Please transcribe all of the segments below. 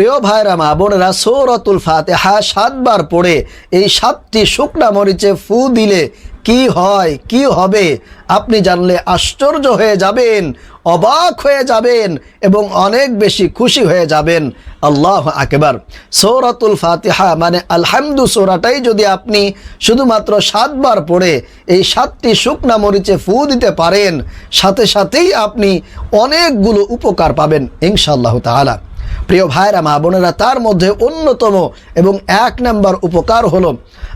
প্রিয় ভাইরা, মা বোনেরা, সৌরতুল ফাতেহা সাতবার পড়ে এই সাতটি শুকনা মরিচে ফু দিলে কি হয়, কি হবে? আপনি জানলে আশ্চর্য হয়ে যাবেন, অবাক হয়ে যাবেন এবং অনেক বেশি খুশি হয়ে যাবেন। আল্লাহ আকেবার। সৌরাতুল ফাতিহা মানে আলহামদু সোরাটাই যদি আপনি শুধুমাত্র সাতবার পড়ে এই সাতটি শুকনা মরিচে ফু দিতে পারেন, সাথে সাথেই আপনি অনেকগুলো উপকার পাবেন, ইনশাআল্লাহ তাআলা। প্রিয় ভাইরা, মা বোনেরা, তার মধ্যে অন্যতম এবং এক নম্বর উপকার হলো,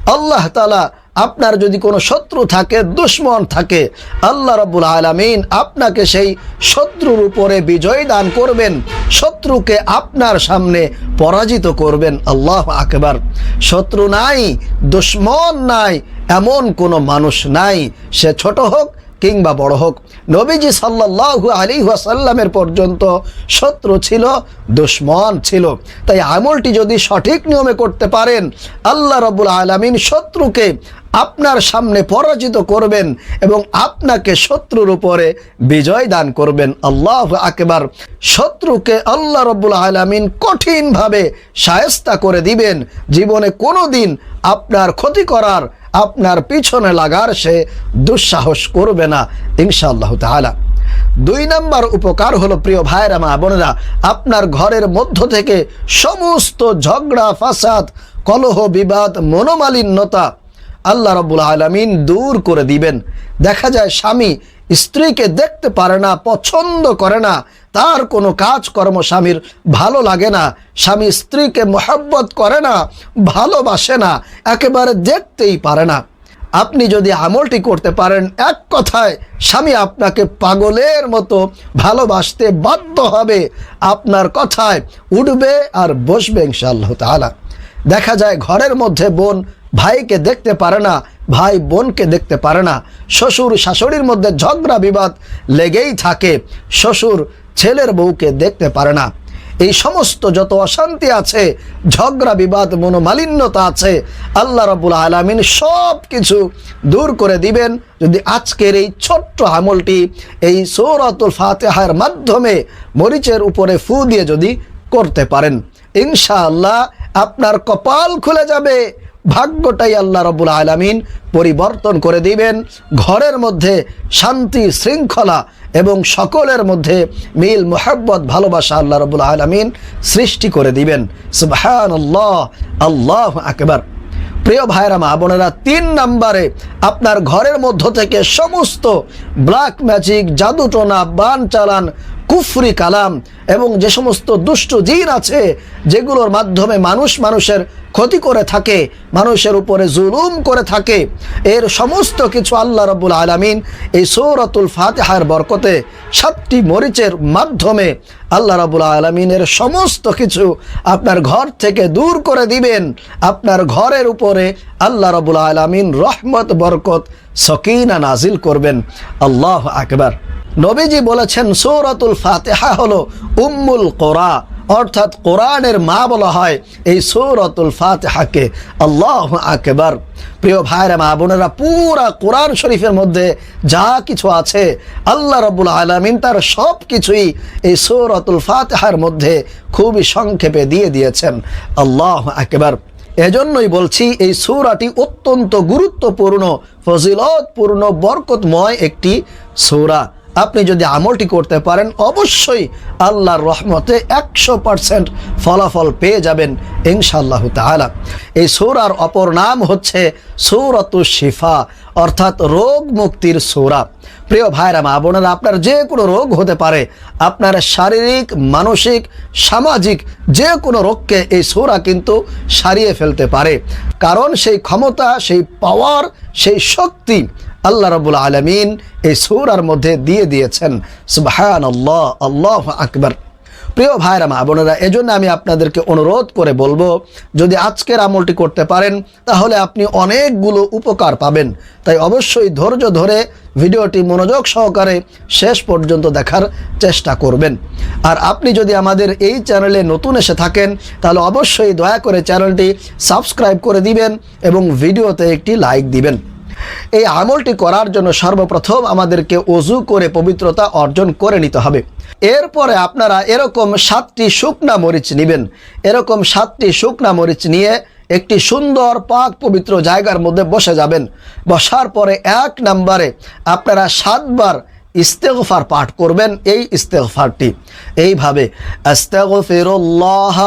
আল্লাহ তালা আপনার যদি কোনো শত্রু থাকে, দুশ্মন থাকে, আল্লাহ রব্বুল আলমিন আপনাকে সেই শত্রুর উপরে বিজয় দান করবেন, শত্রুকে আপনার সামনে পরাজিত করবেন। আল্লাহ আকবার। শত্রু নাই, দুশ্মন নাই, এমন কোনো মানুষ নাই। সে ছোট হোক কিংবা বড় হোক, নবীজি সাল্লাল্লাহু আলী ওয়াসাল্লামের পর্যন্ত শত্রু ছিল, দুশ্মন ছিল। তাই আমলটি যদি সঠিক নিয়মে করতে পারেন, আল্লাহ রবুল আলমিন শত্রুকে আপনার সামনে পরাজিত করবেন এবং আপনাকে শত্রুর উপরে বিজয় দান করবেন। আল্লাহ আকেবার। শত্রুকে আল্লাহ রব্বুল আলমিন কঠিনভাবে সায়স্তা করে দিবেন। জীবনে কোনো দিন আপনার ক্ষতি করার আপনার পিছনে লাগার সে দুঃসাহস করবে না, ইনশাআল্লাহ তালা দুই নাম্বার উপকার হলো, প্রিয় ভাইরা মা বোনেরা, আপনার ঘরের মধ্য থেকে সমস্ত ঝগড়া, ফাসাদ, কলহ, বিবাদ, মনোমালিন্যতা আল্লাহ রব্বুল আলমিন দূর করে দিবেন। দেখা যায় স্বামী স্ত্রীকে দেখতে পারে না, পছন্দ করে না, তার কোনো কাজকর্ম স্বামীর ভালো লাগে না, স্বামী স্ত্রীকে মোহাব্বত করে না, ভালোবাসে না, একেবারে দেখতেই পারে না। আপনি যদি আমলটি করতে পারেন, এক কথায় স্বামী আপনাকে পাগলের মতো ভালোবাসতে বাধ্য হবে। আপনার কথায় উঠবে আর বসবে ইনশাআল্লাহ তাআলা। দেখা যায় ঘরের মধ্যে বোন ভাইকে দেখতে পারে না ভাই বোনকে দেখতে পারে না। শ্বশুর শাশুড়ির মধ্যে ঝগড়া বিবাদ লেগেই থাকে। শ্বশুর ছেলের বউকে দেখতে পারে না। এই সমস্ত যত অশান্তি আছে, ঝগড়া বিবাদ, মনোমালিন্যতা আছে, আল্লাহ রাবুল আলমিন সব কিছু দূর করে দিবেন। যদি আজকের এই ছোট্ট আমলটি এই সৌরাতুল ফাতেহার মাধ্যমে মরিচের উপরে ফু দিয়ে যদি করতে পারেন, ইনশাআল্লাহ আপনার কপাল খুলে যাবে। ভাগ্যটাই আল্লাহ রবুল আলমিন পরিবর্তন করে দিবেন। ঘরের মধ্যে শান্তি, শৃঙ্খলা এবং সকলের মধ্যে মিল, মোহাব্বত, ভালোবাসা আল্লাহ রবুল আলমিন সৃষ্টি করে দিবেন। সুবহান আল্লাহ আল্লাহ আকবার। প্রিয় ভাইরা মা বোনেরা, তিন নাম্বারে আপনার ঘরের মধ্য থেকে সমস্ত ব্ল্যাক ম্যাজিক, জাদুটোনা, বান চালান কুফরি কালাম এবং যে সমস্ত দুষ্ট জিন আছে, যেগুলোর মাধ্যমে মানুষ মানুষের ক্ষতি করে থাকে, মানুষের উপরে জুলুম করে থাকে, এর সমস্ত কিছু আল্লাহ রব্বুল আলমিন এই সৌরতুল ফাতেহার বরকতে সাতটি মরিচের মাধ্যমে আল্লাহ রাবুল আলমিনের সমস্ত কিছু আপনার ঘর থেকে দূর করে দিবেন। আপনার ঘরের উপরে আল্লাহ রাবুল আলমিন রহমত, বরকত, সকিনা নাজিল করবেন। আল্লাহ আকবার। নবীজি বলেছেন, সৌরতুল ফাতেহা হলো উম্মুল কোরা অর্থাৎ কোরআনের মা বলা হয় এই সৌরতুল ফাতেহাকে। আল্লাহ আকেবার। প্রিয় ভাইরা, মা বোনেরা, পুরা কোরআন শরীফের মধ্যে যা কিছু আছে, আল্লাহ রবুল আলমিন তার সব কিছুই এই সৌরতুল ফাতেহার মধ্যে খুবই সংক্ষেপে দিয়ে দিয়েছেন। আল্লাহ আকবার। এজন্যই বলছি, এই সৌরাটি অত্যন্ত গুরুত্বপূর্ণ, ফজিলতপূর্ণ, বরকতময় একটি সৌরা। আপনি যদি আমলটি করতে পারেন, অবশ্যই আল্লাহর রহমতে একশো পারসেন্ট ফলাফল পেয়ে যাবেন ইনশাল্লাহ তালা এই সৌরার অপর নাম হচ্ছে সৌরত শিফা, অর্থাৎ রোগ মুক্তির সৌরা। প্রিয় ভাইরা, মা বোনেরা, আপনার যে কোনো রোগ হতে পারে। আপনার শারীরিক, মানসিক, সামাজিক যে কোনো রোগকে এই সৌরা কিন্তু সারিয়ে ফেলতে পারে। কারণ সেই ক্ষমতা, সেই পাওয়ার সেই শক্তি আল্লাহ রবুল আলমিন এই সৌরার মধ্যে দিয়ে দিয়েছেন সুবাহান আল্লাহ আল্লাহ আকবর। প্রিয় ভাইরা, মা বোনেরা, এজন্য আমি আপনাদেরকে অনুরোধ করে বলব, যদি আজকের আমলটি করতে পারেন, তাহলে আপনি অনেকগুলো উপকার পাবেন। তাই অবশ্যই ধৈর্য ধরে ভিডিওটি মনোযোগ সহকারে শেষ পর্যন্ত দেখার চেষ্টা করবেন। আর আপনি যদি আমাদের এই চ্যানেলে নতুন এসে থাকেন, তাহলে অবশ্যই দয়া করে চ্যানেলটি সাবস্ক্রাইব করে দিবেন এবং ভিডিওতে একটি লাইক দিবেন। এই আমলটি করার জন্য সর্বপ্রথম আমাদেরকে অজু করে পবিত্রতা অর্জন করে নিতে হবে। এরপরে আপনারা এরকম সাতটি শুকনা মরিচ নেবেন। এরকম সাতটি শুকনা মরিচ নিয়ে একটি সুন্দর পাক পবিত্র জায়গার মধ্যে বসে যাবেন। বসার পরে এক নম্বরে আপনারা সাতবার ইস্তেগফার পাঠ করবেন এই ইস্তেগফারটি। এইভাবে, আস্তাগফিরুল্লাহ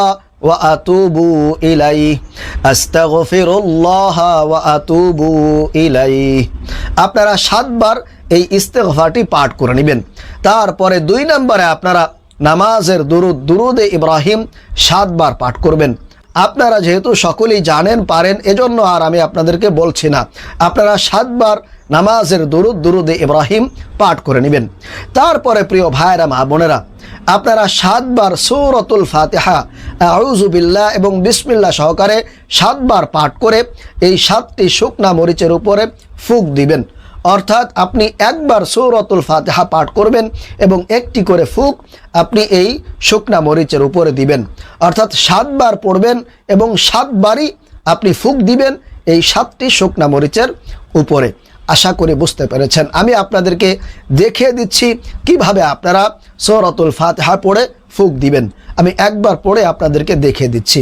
আতুবু ইলাইহি আস্তাগফিরুল্লাহ ওয়া আতুবু আপনারা সাতবার এই ইস্তেগফারটি পাঠ করে নেবেন। তারপরে দুই নম্বরে আপনারা নামাজের দুরুদ, দুরুদে ইব্রাহিম সাতবার পাঠ করবেন। আপনারা যেহেতু সকলেই জানেন, পারেন, এজন্য আর আমি আপনাদেরকে বলছি না। আপনারা সাতবার নামাজের দুরুদ দুরুদে ইব্রাহিম পাঠ করে নেবেন। তারপরে প্রিয় ভাইরা মা বোনেরা, আপনারা সাতবার সৌরতুল ফাতেহা আউজুবিল্লাহ এবং বিসমিল্লা সহকারে সাতবার পাঠ করে এই সাতটি শুকনা মরিচের উপরে ফুক দিবেন। অর্থাৎ আপনি একবার সৌরতুল ফাতেহা পাঠ করবেন এবং একটি করে ফুক আপনি এই শুকনা মরিচের উপরে দিবেন। অর্থাৎ সাতবার পড়বেন এবং সাতবারই আপনি ফুক দিবেন এই সাতটি শুকনা মরিচের উপরে। আশা করে বুঝতে পেরেছেন। আমি আপনাদেরকে দেখিয়ে দিচ্ছি কীভাবে আপনারা সৌরতুল ফাতেহা পড়ে ফুক দিবেন। আমি একবার পড়ে আপনাদেরকে দেখিয়ে দিচ্ছি।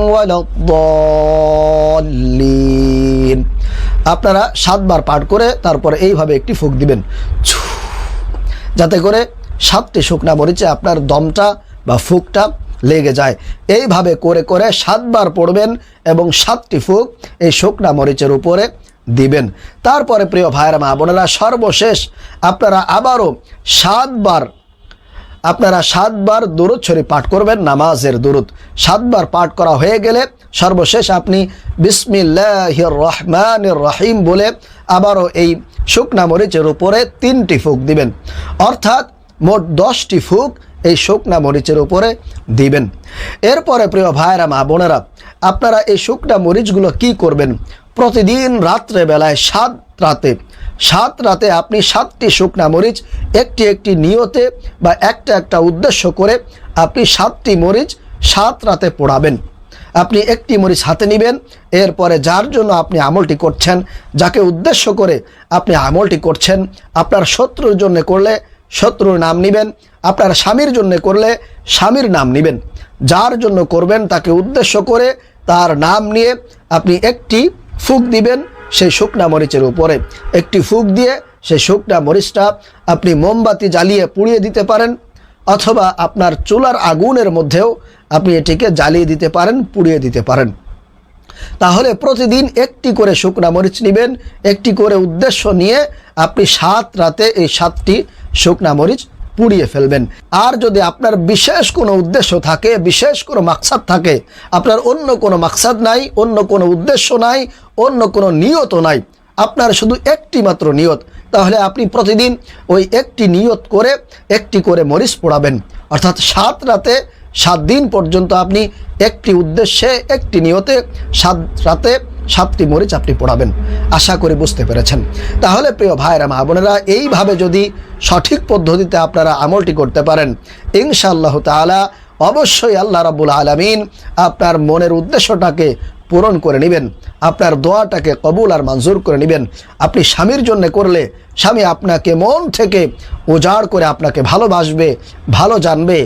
ولا الضالين আপনারা সাতবার পাঠ করে তারপরে এইভাবে একটি ফুক দিবেন ছু, যাতে করে সাতটি শুকনা মরিচে আপনার দমটা বা ফুকটা লেগে যায় এইভাবে করে করে সাতবার পড়বেন এবং সাতটি ফুক এই শুকনা মরিচের উপরে দিবেন তারপরে প্রিয় ভাইয়েরা মা বোনেরা সর্বশেষ আপনারা আবারও সাতবার আপনারা সাতবার দুরুদ শরীফ পাঠ করবেন, নামাজের দুরুদ। সাতবার পাঠ করা হয়ে গেলে সর্বশেষ আপনি বিসমিল্লাহ রহমান রহিম বলে আবারও এই শুকনা মরিচের উপরে তিনটি ফুক দিবেন। অর্থাৎ মোট দশটি ফুক এই শুকনা মরিচের উপরে দিবেন। এরপরে প্রিয় ভাইরা মা বোনেরা, আপনারা এই শুকনা মরিচগুলো কি করবেন? প্রতিদিন রাত্রে বেলায় সাত রাতে। সাত রাতে আপনি সাতটি শুকনা মরিচ, একটি একটি নিয়তে বা একটা একটা উদ্দেশ্য করে আপনি সাতটি মরিচ সাত রাতে পোড়াবেন। আপনি একটি মরিচ হাতে নেবেন, এরপরে যার জন্য আপনি আমলটি করছেন, যাকে উদ্দেশ্য করে আপনি আমলটি করছেন, আপনার শত্রুর জন্য করলে শত্রুর নাম নেবেন, আপনার স্বামীর জন্য করলে স্বামীর নাম নেবেন। যার জন্য করবেন তাকে উদ্দেশ্য করে তার নাম নিয়ে আপনি একটি ফুক দিবেন সেই শুকনা মরিচের উপরে। একটি ফুক দিয়ে সেই শুকনা মরিচটা আপনি মোমবাতি জ্বালিয়ে পুড়িয়ে দিতে পারেন, অথবা আপনার চুলার আগুনের মধ্যেও আপনি এটিকে জ্বালিয়ে দিতে পারেন, পুড়িয়ে দিতে পারেন। তাহলে প্রতিদিন একটি করে শুকনা মরিচ নেবেন, একটি করে উদ্দেশ্য নিয়ে আপনি সাত রাতে এই সাতটি শুকনা মরিচ পুড়িয়ে ফেলবেন। আর যদি আপনার বিশেষ কোনো উদ্দেশ্য থাকে, বিশেষ কোনো মাকসাদ থাকে, আপনার অন্য কোনো মাকসাদ নাই, অন্য কোনো উদ্দেশ্য নাই, অন্য কোনো নিয়ত নাই, আপনার শুধু একটি মাত্র নিয়ত, তাহলে আপনি প্রতিদিন ওই একটি নিয়ত করে, একটি করে মরিচ পোড়াবেন। অর্থাৎ সাত রাতে সাত দিন পর্যন্ত আপনি একটি উদ্দেশ্যে, একটি নিয়তে সাত রাতে সাতটি মরিচ আপনি পড়াবেন। আশা করি বুঝতে পেরেছেন। তাহলে প্রিয় ভাইরা, মা বোনেরা, এইভাবে যদি সঠিক পদ্ধতিতে আপনারা আমলটি করতে পারেন, ইনশাআল্লাহ তাআলা অবশ্যই আল্লাহ রাবুল আলমিন আপনার মনের উদ্দেশ্যটাকে পূরণ করে নেবেন। আপনার দোয়াটাকে কবুল আর মঞ্জুর করে নেবেন। আপনি স্বামীর জন্য করলে স্বামী আপনাকে মন থেকে উজাড় করে আপনাকে ভালোবাসবে, ভালো জানবে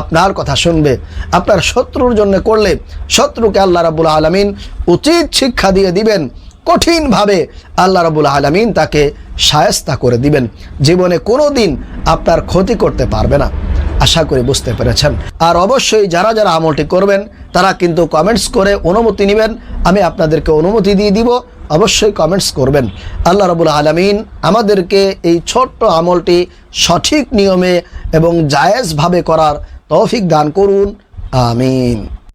আপনার কথা শুনবে। আপনার শত্রুর জন্য করলে শত্রুকে আল্লাহ রাবুল আলমিন উচিত শিক্ষা দিয়ে দিবেন। কঠিনভাবে আল্লাহ রাবুল আলমিন তাকে সায়স্তা করে দিবেন। জীবনে কোনো দিন আপনার ক্ষতি করতে পারবে না। আশা করি বুঝতে পেরেছেন। আর অবশ্যই যারা যারা আমলটি করবেন, তারা কিন্তু কমেন্টস করে অনুমতি নেবেন। আমি আপনাদেরকে অনুমতি দিয়ে দিব। অবশ্যই কমেন্টস করবেন। আল্লাহ রবুল আলমিন আমাদেরকে এই ছোট্ট আমলটি সঠিক নিয়মে এবং জায়েজভাবে করার তৌফিক দান করুন। আমিন।